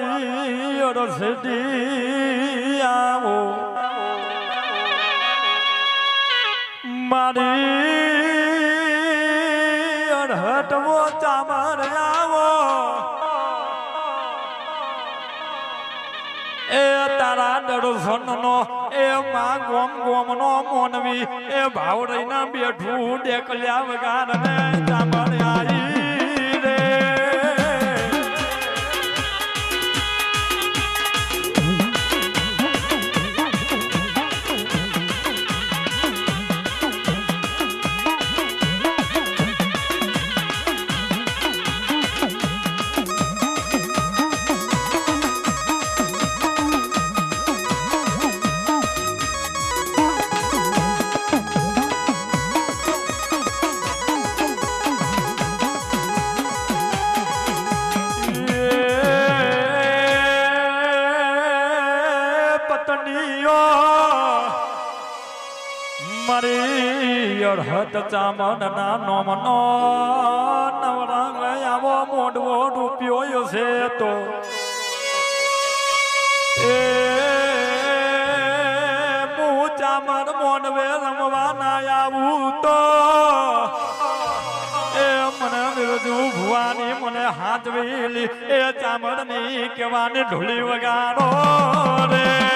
મારી રસડી આવો. મારી અડહટવો ચામર આવો. એ તારા દર્શનનો એ માં ગોમ ગોમનો મોનવી, એ ભાવ રહીના બેઠું ડેકલ્યા વગાર પતનીઓ મારી અડહત ચામન ના નોમનો નવરંગ આવો મોઢવો રૂપિયો છે તો. એ હું ચામર મોડવે રમવા ના આવું તો. બિરજુ ભુવાની મને હાથવેલી એ ચામડની કેવાની ઢોલી વગાડો રે.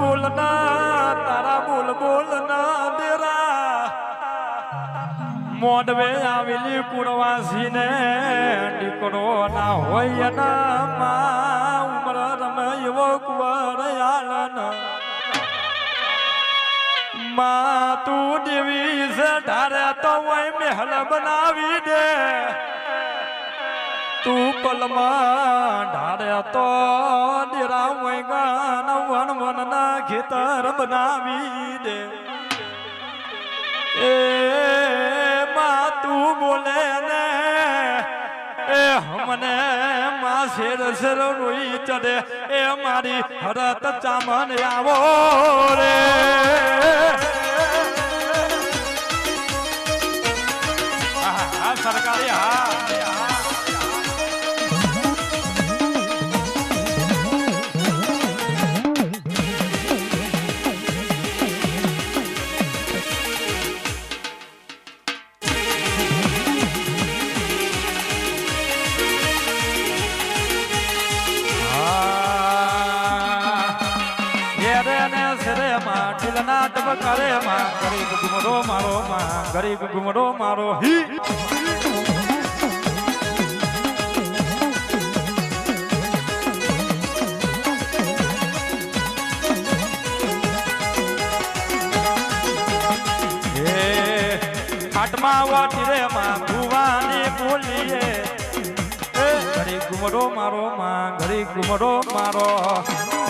બોલ ના, તારા બોલ બોલ ના દેરા. મોડવે આવેલી કુરવાસી ને દીકરો ના હોય ના માં, ઉમર રમે એવો કુંવર આલનમાં તું દેવી છે, ધારે તો હોય મહેલ બનાવી દે. તું પલમાં ઢારે તો ડેરા ગાન વન વનના ખેતર બનાવી દે. એ માં તું બોલે ને, એ હમને માં શેર શેર રોઈ ચડે, એ મારી હરત ચામન આવો રે. હા. હા ઢીલના ટબકરે માં. ગરીબ ગુમરો મારો માં, ગરીબ ગુમરો મારો. રે માં, ભુવાની બોલીએ. મારો.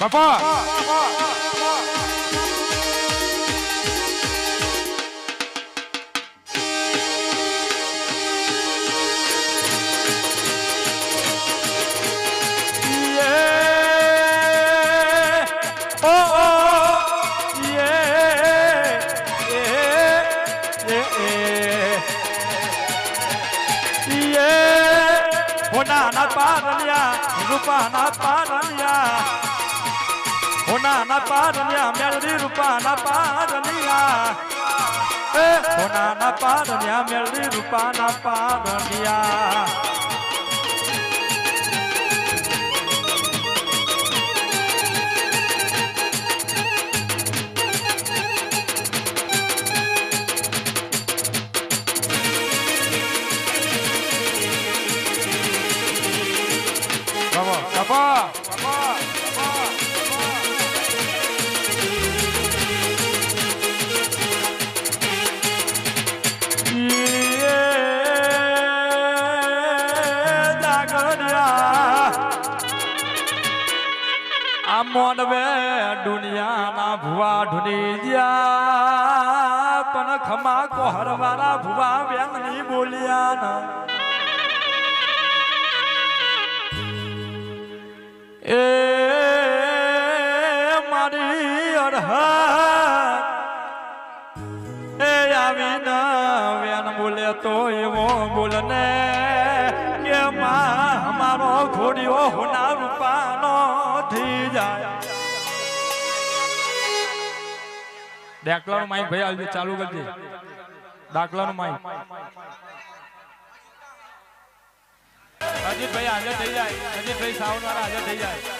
બાપા. Oh, oh. હોનાના પારલિયા રૂપાના પારલિયા હોનાના પારલિયા મેળવી રૂપાના પારલિયા એ હોનાના પારલિયા મેળવી રૂપાના પારલિયા મોનવે દુનિયાના ભુવા ઢુની ગયા. પણ ખમા કોહરવાળા ભુવા વ્યંગની બોલ્યા ના એ મારી અરહત. એ આવીને વેન બોલે તો એવો બોલને કે, માં, અમારો ઘોડીઓ હોના થઈ જાય. દાખલાનું માઇક ભાઈ આવજો, ચાલુ કરજે. દાખલાનું માઇક. અજીતભાઈ હાજર થઈ જાય. અજીતભાઈ સાવન વાળા હાજર થઈ જાય.